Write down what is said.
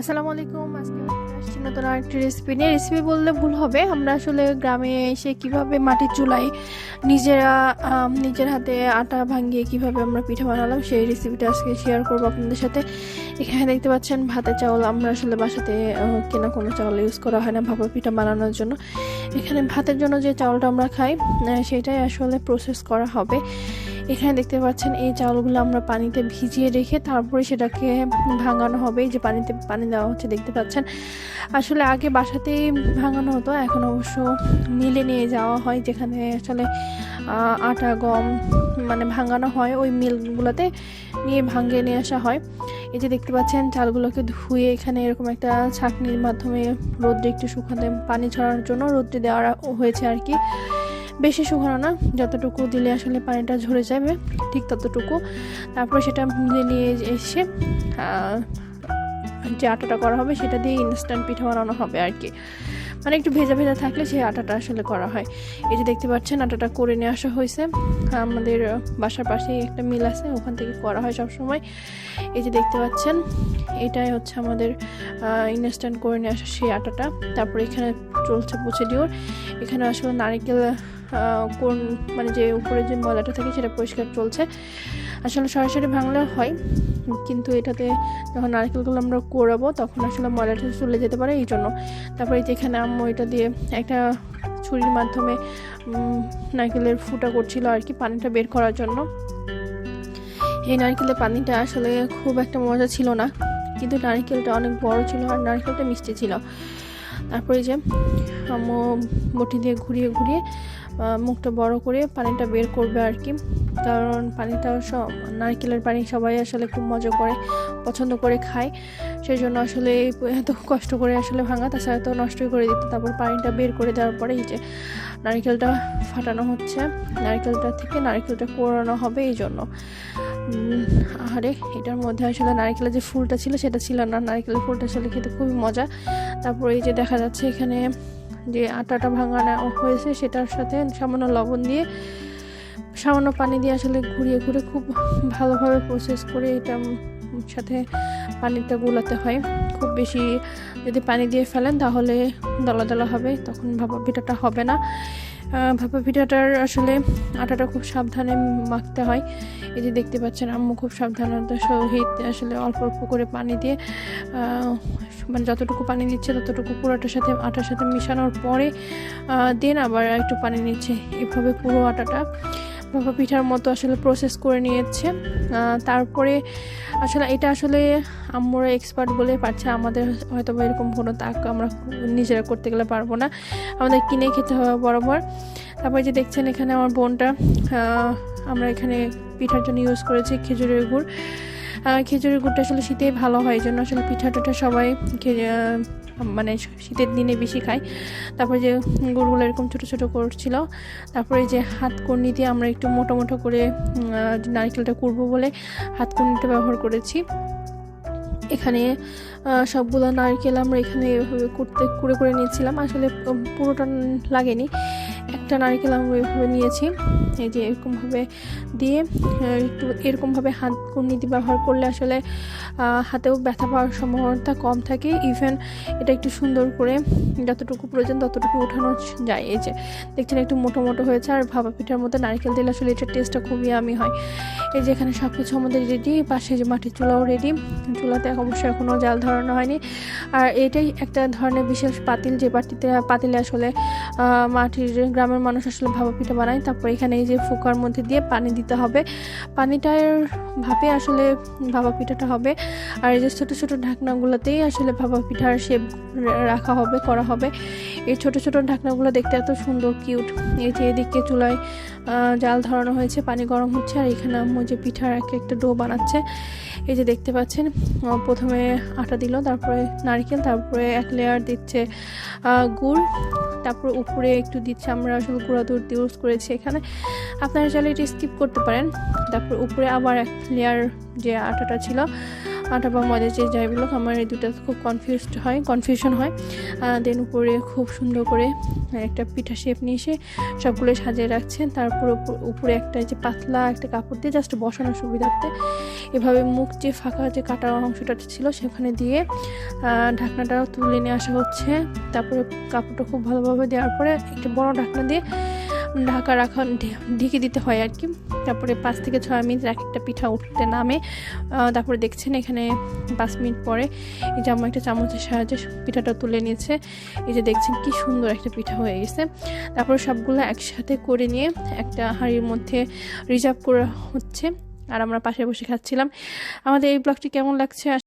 আসসালামু আলাইকুম। আজকে আসছি নতুন আরেকটি রেসিপি নিয়ে। রেসিপি বললে ভুল হবে। আমরা আসলে গ্রামে এসে কীভাবে মাটির চুলায় নিজেরা নিজের হাতে আটা ভাঙিয়ে কীভাবে আমরা পিঠা বানালাম, সেই রেসিপিটা আজকে শেয়ার করব আপনাদের সাথে। এখানে দেখতে পাচ্ছেন ভাতের চাউল। আমরা আসলে বাসাতে কেনা কোনো চাউল ইউজ করা হয় না ভাপা পিঠা বানানোর জন্য। এখানে ভাতের জন্য যে চাউলটা আমরা খাই সেটাই আসলে প্রসেস করা হবে। এখানে দেখতে পাচ্ছেন এই চাউলগুলো আমরা পানিতে ভিজিয়ে রেখে তারপরে সেটাকে ভাঙানো হবে। যে পানিতে পানি দেওয়া হচ্ছে, দেখতে পাচ্ছেন? আসলে আগে বাসাতেই ভাঙানো হতো, এখন অবশ্য মিলে নিয়ে যাওয়া হয়, যেখানে আসলে আটা, গম মানে ভাঙানো হয়, ওই মিলগুলোতে নিয়ে ভাঙিয়ে নিয়ে আসা হয়। এই যে দেখতে পাচ্ছেন, চালগুলোকে ধুয়ে এখানে এরকম একটা ছাঁকনির মাধ্যমে রোদ্রে একটু শুকাতে, পানি ছড়ানোর জন্য রোদ্রে দেওয়া হয়েছে আর কি। বেশি শুকানো না, যতটুকু দিলে আসলে পানিটা ঝরে যাবে, ঠিক ততটুকু। তারপর সেটা মিলে নিয়ে এসে যে আটাটা করা হবে সেটা দিয়ে ইনস্ট্যান্ট পিঠা বানানো হবে আর কি। মানে একটু ভেজা ভেজা থাকলে সেই আটাটা আসলে করা হয়। এই যে দেখতে পাচ্ছেন, আটাটা করে নিয়ে আসা হয়েছে। আমাদের বাসার পাশেই একটা মিল আছে, ওখান থেকে করা হয় সব সময় এই যে দেখতে পাচ্ছেন, এটাই হচ্ছে আমাদের ইনস্ট্যান্ট করে নিয়ে আসা সেই আটাটা। তারপরে এখানে চলছে প্রসিডিওর এখানে আসলে নারকেল কোন মানে যে উপরে যে ময়লাটা থাকে সেটা পরিষ্কার চলছে। আসলে সরাসরি ভাঙলে হয়, কিন্তু এটাতে যখন নারকেলগুলো আমরা কোরাবো, তখন আসলে ময়লাটা চলে যেতে পারে, এই জন্য। তারপরে যেখানে আম্মু এটা দিয়ে একটা ছুরির মাধ্যমে নারকেলের ফুটা করছিল আর কি পানিটা বের করার জন্য। এই নারকেলের পানিটা আসলে খুব একটা মজা ছিল না, কিন্তু নারকেলটা অনেক বড় ছিল আর নারকেলটা মিষ্টি ছিল। তারপরে যে আম্মু বটি দিয়ে ঘুরিয়ে ঘুরিয়ে মুখটা বড় করে পানিটা বের করবে আর কি। কারণ পানিটা সব নারকেলের পানি সবাই আসলে খুব মজা করে, পছন্দ করে খায়। সেই জন্য আসলে এত কষ্ট করে আসলে ভাঙা, তাছাড়া তো নষ্টই করে দিত। তারপর পানিটা বের করে দেওয়ার পরে এই যে নারকেলটা ফাটানো হচ্ছে। নারকেলটা থেকে নারকেলটা কোরানো হবে এই জন্য। আরে এটার মধ্যে আসলে নারকেলের যে ফুলটা ছিল, সেটা ছিল না। নারকেলের ফুলটা আসলে খেতে খুবই মজা। তারপর এই যে দেখা যাচ্ছে এখানে যে আটাটা ভাঙানো হয়েছে সেটার সাথে সামান্য লবণ দিয়ে, সামান্য পানি দিয়ে আসলে ঘুরিয়ে ঘুরে খুব ভালোভাবে প্রসেস করে এটা সাথে পানিটা গুলাতে হয়। খুব বেশি যদি পানি দিয়ে ফেলেন তাহলে দলা দলা হবে, তখন ভাপা পিঠাটা হবে না। ভাপা পিঠাটার আসলে আটাটা খুব সাবধানে মাখতে হয়। এই যে দেখতে পাচ্ছেন আম্মু খুব সাবধানতা সহিত আসলে অল্প অল্প করে পানি দিয়ে মানে যতটুকু পানি দিচ্ছে ততটুকু পুরোটার সাথে, আটার সাথে মেশানোর পরে দেন আবার একটু পানি নিচ্ছে। এভাবে পুরো আটাটা ভাপা পিঠার মতো আসলে প্রসেস করে নিয়েছে। তারপরে আসলে এটা আসলে আমরা এক্সপার্ট বলে পারছে, আমাদের হয়তো বা এরকম কোনো তাক আমরা নিজেরা করতে গেলে পারব না। আমাদের কিনে খেতে হবে বরাবর। তারপরে যে দেখছেন এখানে আমার বোনটা আমরা এখানে পিঠার জন্য ইউজ করেছি খেজুরের গুড়। খেজুরের গুড়টা আসলে শীতেই ভালো হয়, এই জন্য আসলে পিঠা টিঠা সবাই মানে শীতের দিনে বেশি খায়। তারপরে যে গুড়গুলো এরকম ছোটো ছোটো করছিল, তারপরে যে হাত কর্নি দিয়ে আমরা একটু মোটা মোটা করে নারকেলটা করব বলে হাত কর্নিটা ব্যবহার করেছি। এখানে সবগুলো নারকেল আমরা এখানে করতে করে করে নিয়েছিলাম, আসলে পুরোটা লাগেনি। একটা নারকেল আমরা এভাবে নিয়েছি। এই যে এরকমভাবে দিয়ে একটু এরকমভাবে হাত কর্নি দিয়ে ব্যবহার করলে আসলে হাতেও ব্যথা পাওয়ার সম্ভাবনাটা কম থাকে। ইভেন এটা একটু সুন্দর করে যতটুকু প্রয়োজন ততটুকু উঠানো যায়। এই যে দেখছেন একটু মোটো মোটো হয়েছে আর ভাপা পিঠার মধ্যে নারকেল দিলে আসলে এটার টেস্টটা খুবই আমি হয়। এই যে এখানে সব কিছু আমাদের রেডি পাশে যে মাটির চুলাও রেডি চুলাতে অবশ্যই এখনও জাল ধরানো হয়নি। আর এটাই একটা ধরনের বিশেষ পাতিল, যে পাতিতে পাতিলে আসলে মাটির মাটির গ্রামের মানুষ আসলে ভাপা পিঠা বানায়। তারপর এখানে এই যে ফোকার মধ্যে দিয়ে পানি দিতে হবে। পানিটার ভাপে আসলে ভাপা পিঠাটা হবে। আর এই যে ছোটো ছোটো ঢাকনাগুলোতেই আসলে ভাপা পিঠার শেপ রাখা হবে, করা হবে। এই ছোট ছোট ঢাকনাগুলো দেখতে এত সুন্দর কিউট এই যে এদিকে চুলায় জাল ধরানো হয়েছে, পানি গরম হচ্ছে। আর এখানে আম্মু যে পিঠার এক একটা ডো বানাচ্ছে। এই যে দেখতে পাচ্ছেন প্রথমে আটা দিল, তারপরে নারকেল, তারপরে এক লেয়ার দিচ্ছে গুড়। তারপর উপরে একটু দিচ্ছে, আমরা আসলে গুঁড়া দুধ ইউজ করেছি এখানে। আপনারা চাইলে এটা স্কিপ করতে পারেন। তারপর উপরে আবার এক লেয়ার যে আটাটা ছিল আটা বা ময়দা যে যাই বলুক আমার এই দুটো খুব কনফিউজড হয় কনফিউশন হয়। দেন উপরে খুব সুন্দর করে একটা পিঠা শেপ নিয়ে এসে সবগুলো সাজিয়ে রাখছেন তারপর উপর- একটা যে পাতলা একটা কাপড় দিয়ে জাস্ট বসানোর সুবিধার্থে এভাবে মুখ যে ফাঁকা যে কাটা অংশটা ছিল, সেখানে দিয়ে ঢাকনাটা তুলে নিয়ে আসা হচ্ছে। তারপরে কাপড়টা খুব ভালোভাবে দেওয়ার পরে একটা বড় ঢাকনা দিয়ে ঢাকা রাখা ঢেকে দিতে হয় আর কি। তারপরে পাঁচ থেকে ছয় মিনিট এক একটা পিঠা উঠতে নামে। তারপরে দেখছেন এখানে পাঁচ মিনিট পরে এই যে আমার একটা চামচের সাহায্যে পিঠাটা তুলে নিয়েছে। এই যে দেখছেন কি সুন্দর একটা পিঠা হয়ে গেছে। তারপরে সবগুলো একসাথে করে নিয়ে একটা হাঁড়ির মধ্যে রিজার্ভ করা হচ্ছে। আর আমরা পাশে বসে খাচ্ছিলাম। আমাদের এই ব্লগটি কেমন লাগছে?